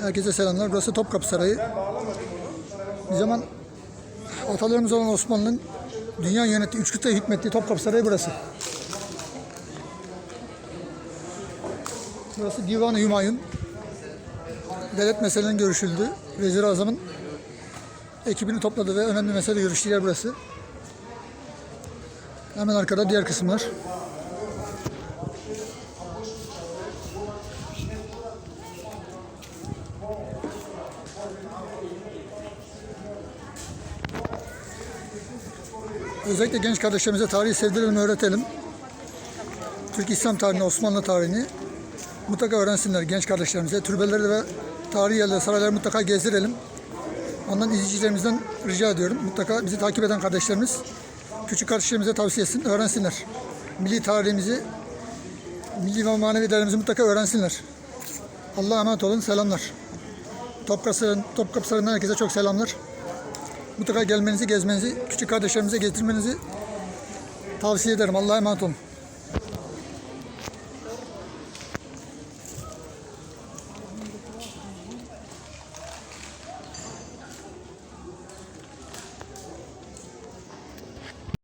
Herkese selamlar. Burası Topkapı Sarayı. Bir zaman atalarımız olan Osmanlı'nın dünya yönettiği, üç kıtaya hükmettiği Topkapı Sarayı burası. Burası Divan-ı Hümayun. Devlet meselelerinin görüşüldü. Vezir-i Azam'ın ekibini topladı ve önemli mesele görüştüğü burası. Hemen arkada diğer kısımlar. Özellikle genç kardeşlerimize tarihi sevdirelim, öğretelim. Türk İslam tarihini, Osmanlı tarihini mutlaka öğrensinler genç kardeşlerimize. Türbeleri ve tarihi yerleri, sarayları mutlaka gezdirelim. Ondan izleyicilerimizden rica ediyorum. Mutlaka bizi takip eden kardeşlerimiz küçük kardeşlerimize tavsiye etsin, öğrensinler. Milli tarihimizi, milli ve manevi değerlerimizi mutlaka öğrensinler. Allah'a emanet olun, selamlar. Topkapı, Sarayı'ndan herkese çok selamlar. Mutlaka gelmenizi, gezmenizi, küçük kardeşlerimize getirmenizi tavsiye ederim. Allah'a emanet olun.